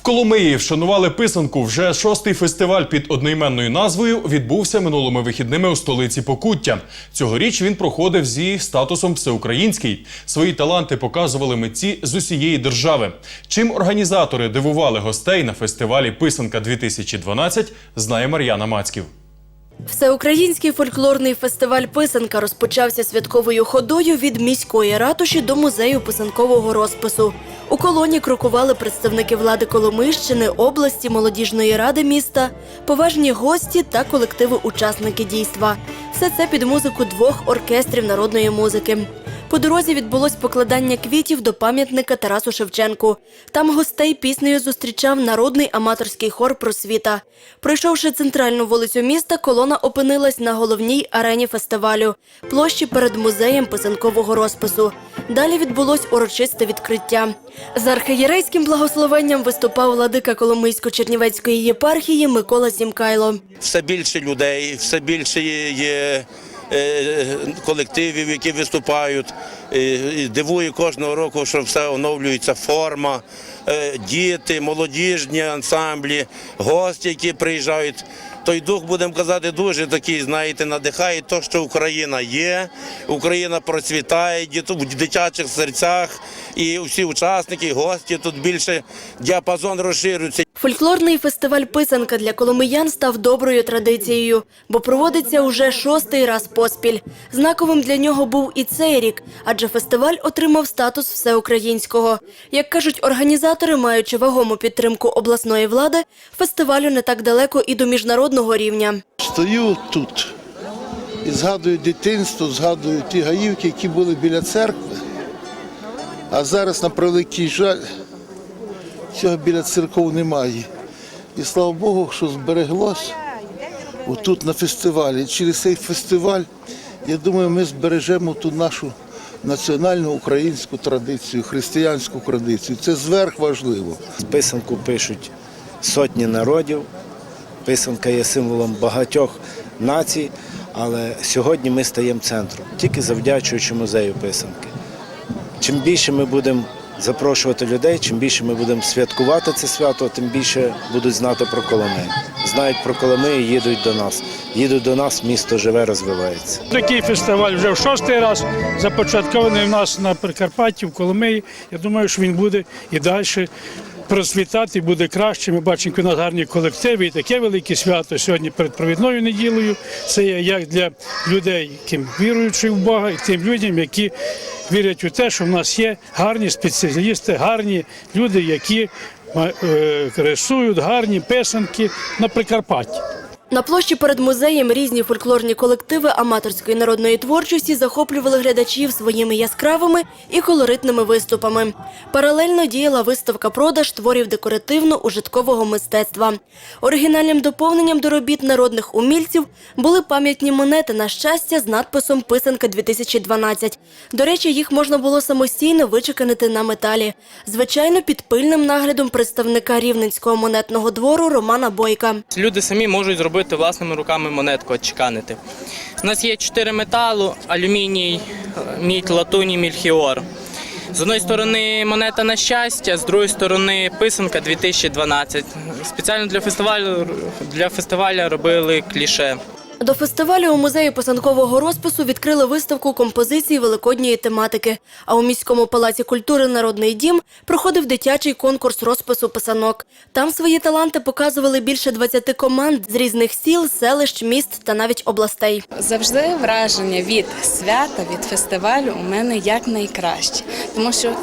В Коломиї вшанували писанку. Вже шостий фестиваль під одноіменною назвою відбувся минулими вихідними у столиці Покуття. Цьогоріч він проходив зі статусом всеукраїнський. Свої таланти показували митці з усієї держави. Чим організатори дивували гостей на фестивалі Писанка 2012 знає Мар'яна Мацьків. Всеукраїнський фольклорний фестиваль Писанка розпочався святковою ходою від міської ратуші до музею писанкового розпису. У колоні крокували представники влади Коломийщини, області, молодіжної ради міста, поважні гості та колективи-учасники дійства. Все це під музику двох оркестрів народної музики. По дорозі відбулось покладання квітів до пам'ятника Тарасу Шевченку. Там гостей піснею зустрічав народний аматорський хор просвіта. Пройшовши центральну вулицю міста, колона опинилась на головній арені фестивалю площі перед музеєм писанкового розпису. Далі відбулось урочисте відкриття. З архієрейським благословенням виступав владика Коломийсько-Чернівецької єпархії Микола Сімкайло. все більше людей, все більше є, колективів, які виступають. Е, Дивує кожного року, що все оновлюється форма, е, діти, молодіжні ансамблі, гості, які приїжджають. Той дух, будемо казати, дуже такий, знаєте, надихає те, що Україна є, Україна процвітає в дитячих серцях, і всі учасники, гості тут більше діапазон розширюється. Фольклорний фестиваль Писанка для коломиян став доброю традицією, бо проводиться уже шостий раз поспіль. Знаковим для нього був і цей рік, адже фестиваль отримав статус всеукраїнського. Як кажуть організатори, маючи вагому підтримку обласної влади, фестивалю не так далеко і до міжнародного рівня. Стою тут і згадую дитинство, згадую ті гаївки, які були біля церкви. А зараз, на превеликий жаль, цього біля церков немає. І слава Богу, що збереглось отут на фестивалі. Через цей фестиваль, я думаю, ми збережемо ту нашу національну українську традицію, християнську традицію. Це зверх важливо. Писанку пишуть сотні народів. Писанка є символом багатьох націй, але сьогодні ми стаємо центром, тільки завдячуючи музею писанки. Чим більше ми будемо запрошувати людей, чим більше ми будемо святкувати це свято, тим більше будуть знати про Коломию. Знають про Коломию, їдуть до нас. Їдуть до нас, місто живе, розвивається. Такий фестиваль вже в шостий раз започаткований в нас на Прикарпатті, в Коломиї. Я думаю, що він буде і далі процвітати, буде краще. Ми бачимо, у нас гарні колективи і таке велике свято сьогодні перед провідною неділею. Це є як для людей, яким віруючи в Бога, і тим людям, які вірять у те, що в нас є гарні спеціалісти, гарні люди, які е, рисують гарні писанки на Прикарпатті. На площі перед музеєм різні фольклорні колективи аматорської народної творчості захоплювали глядачів своїми яскравими і колоритними виступами. Паралельно діяла виставка продаж творів декоративно-ужиткового мистецтва. Оригінальним доповненням до робіт народних умільців були пам'ятні монети на щастя з надписом Писанка 2012. До речі, їх можна було самостійно вичеканити на металі. Звичайно, під пильним наглядом представника рівненського монетного двору Романа Бойка. Люди самі можуть зробити власними руками монетку, отчеканити. У нас є чотири металу: алюміній, мідь, латунь мільхіор. З одної сторони монета на щастя, з другої сторони писанка 2012. Спеціально для фестивалю для фестивалю робили кліше. До фестивалю у музеї писанкового розпису відкрили виставку композицій великодньої тематики. А у міському палаці культури Народний дім проходив дитячий конкурс розпису писанок. Там свої таланти показували більше 20 команд з різних сіл, селищ, міст та навіть областей. Завжди враження від свята, від фестивалю у мене як найкраще. Тому що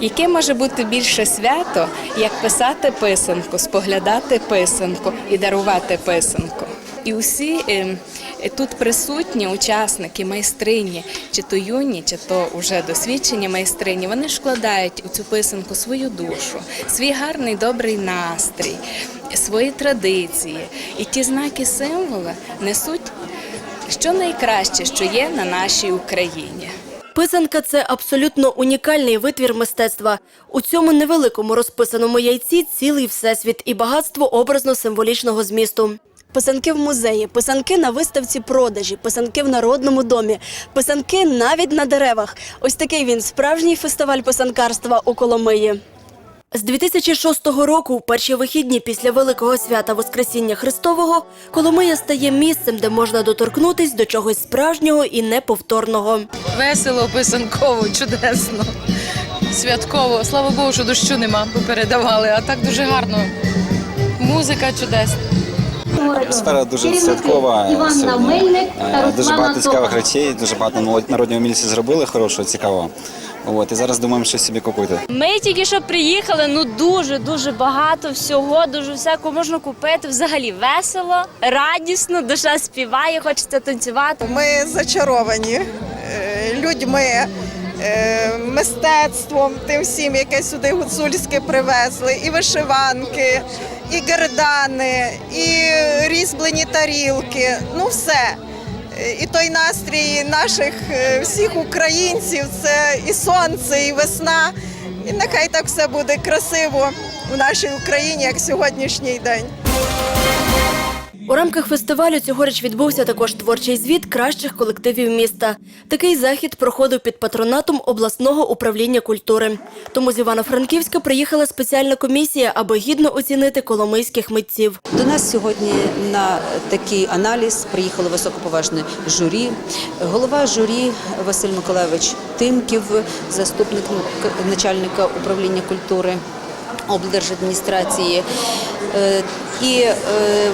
яке може бути більше свято, як писати писанку, споглядати писанку і дарувати писанку. І усі е, е, тут присутні учасники, майстрині, чи то юні, чи то вже досвідчені майстрині, вони ж вкладають у цю писанку свою душу, свій гарний добрий настрій, свої традиції. І ті знаки символи несуть що найкраще, що є на нашій Україні. Писанка це абсолютно унікальний витвір мистецтва. У цьому невеликому розписаному яйці цілий всесвіт і багатство образно-символічного змісту. Писанки в музеї, писанки на виставці продажі, писанки в народному домі, писанки навіть на деревах. Ось такий він справжній фестиваль писанкарства у Коломиї. З 2006 року, у перші вихідні після Великого свята Воскресіння Христового, Коломия стає місцем, де можна доторкнутись до чогось справжнього і неповторного. Весело, писанково, чудесно, святково. Слава Богу, що дощу нема, попередавали, а так дуже гарно. Музика чудесна. Атмосфера дуже святкова. сьогодні. Е, Дуже багато цікавих речей, дуже багато молодь- народні зробили хорошого, цікавого. От, і зараз думаємо, що собі купити. Ми тільки що приїхали, ну дуже дуже багато всього, дуже всякого можна купити. Взагалі весело, радісно, душа співає, хочеться танцювати. Ми зачаровані е, людьми, мистецтвом, тим всім, яке сюди гуцульське привезли, і вишиванки, і гердани, і різьблені тарілки. Ну все. Е, І той настрій наших е, всіх українців це і сонце, і весна. І нехай так все буде красиво в нашій Україні, як сьогоднішній день. У рамках фестивалю цьогоріч відбувся також творчий звіт кращих колективів міста. Такий захід проходив під патронатом обласного управління культури. Тому з Івано-Франківська приїхала спеціальна комісія, аби гідно оцінити коломийських митців. До нас сьогодні на такий аналіз приїхало високоповажне журі. Голова журі Василь Миколаївич Тимків, заступник ну, начальника управління культури облдержадміністрації. Е, І е,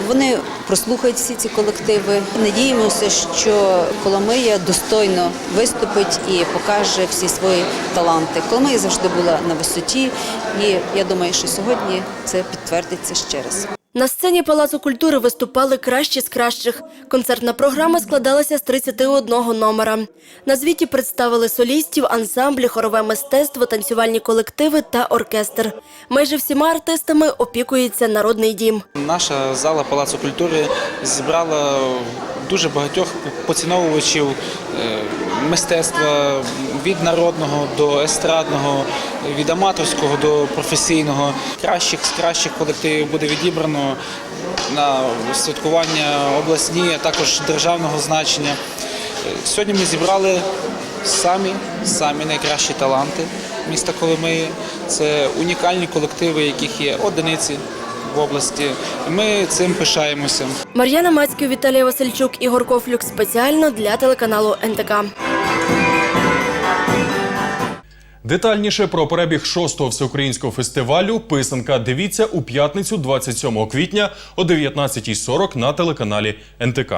вони прослухають всі ці колективи. Надіємося, що Коломия достойно виступить і покаже всі свої таланти. Коломия завжди була на висоті, і я думаю, що сьогодні це підтвердиться ще раз. На сцені Палацу культури виступали кращі з кращих. Концертна програма складалася з 31 номера. На звіті представили солістів, ансамблі, хорове мистецтво, танцювальні колективи та оркестр. Майже всіма артистами опікується народний дім. Наша зала Палацу культури зібрала дуже багатьох поціновувачів е, мистецтва від народного до естрадного, від аматорського до професійного. Кращих з кращих колективів буде відібрано на святкування обласні, а також державного значення. Сьогодні ми зібрали самі самі найкращі таланти міста Коломиї. Це унікальні колективи, яких є одиниці в області. Ми цим пишаємося. Мар'яна Мацьків, Віталія Васильчук, Ігор Кофлюк спеціально для телеканалу НТК. Детальніше про перебіг шостого всеукраїнського фестивалю Писанка дивіться у п'ятницю 27 квітня о 19.40 на телеканалі НТК.